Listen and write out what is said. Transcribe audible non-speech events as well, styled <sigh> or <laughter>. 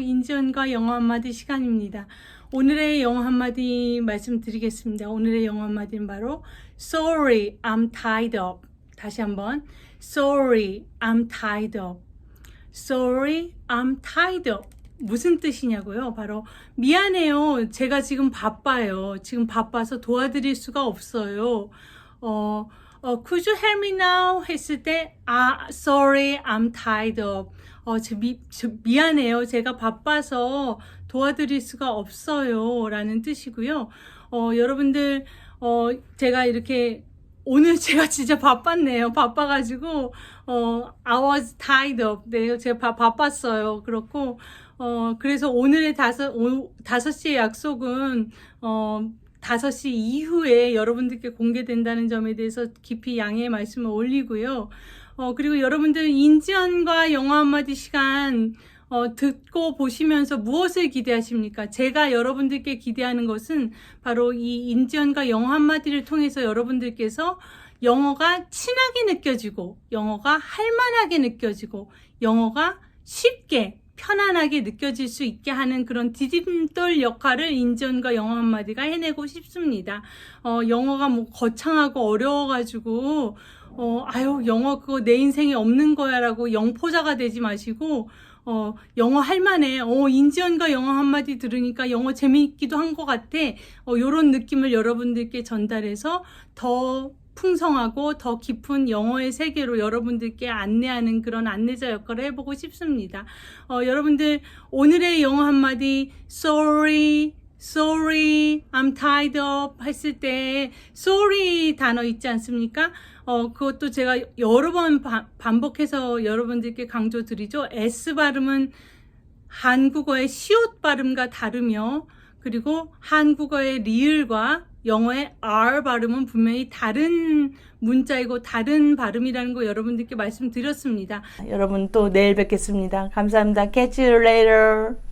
인지원과 영어 한마디 시간입니다. 오늘의 영어 한마디 말씀드리겠습니다. 오늘의 영어 한마디는 바로 Sorry, I'm tied up. 다시 한번 Sorry, I'm tied up. Sorry, I'm tied up. 무슨 뜻이냐고요? 바로 미안해요. 제가 지금 바빠요. 지금 바빠서 도와드릴 수가 없어요. 어, 어, could you help me now? 했을 때, 아, sorry, I'm tied up. 어, 저 미, 저 미안해요. 제가 바빠서 도와드릴 수가 없어요. 라는 뜻이고요. 어, 여러분들, 어, 제가 이렇게 오늘 <laughs> 제가 진짜 바빴네요. 바빠가지고, 어, I was tied up. 네, 제가 바, 바빴어요. 그렇고, 어, 그래서 오늘의 다섯, 오, 다섯 시의 약속은, 어, 5시 이후에 여러분들께 공개된다는 점에 대해서 깊이 양해의 말씀을 올리고요. 어, 그리고 여러분들 인지연과 영어 한마디 시간 어, 듣고 보시면서 무엇을 기대하십니까? 제가 여러분들께 기대하는 것은 바로 이 인지연과 영어 한마디를 통해서 여러분들께서 영어가 친하게 느껴지고, 영어가 할만하게 느껴지고, 영어가 쉽게 편안하게 느껴질 수 있게 하는 그런 디딤돌 역할을 인지원과 영어 한마디가 해내고 싶습니다. 어, 영어가 뭐 거창하고 어려워가지고, 어, 아유, 영어 그거 내 인생에 없는 거야라고 영포자가 되지 마시고, 어, 영어 할만해. 어, 인지원과 영어 한마디 들으니까 영어 재미있기도 한 것 같아. 어, 요런 느낌을 여러분들께 전달해서 더 풍성하고 더 깊은 영어의 세계로 여러분들께 안내하는 그런 안내자 역할을 해보고 싶습니다. 어, 여러분들 오늘의 영어 한마디 sorry, sorry, I'm tied up 했을 때 sorry 단어 있지 않습니까? 어, 그것도 제가 여러 번 바- 반복해서 여러분들께 강조 드리죠. S 발음은 한국어의 시옷 발음과 다르며 그리고 한국어의 리을과 영어의 R 발음은 분명히 다른 문자이고 다른 발음이라는 거 여러분들께 말씀드렸습니다. 여러분 또 내일 뵙겠습니다. 감사합니다. Catch you later.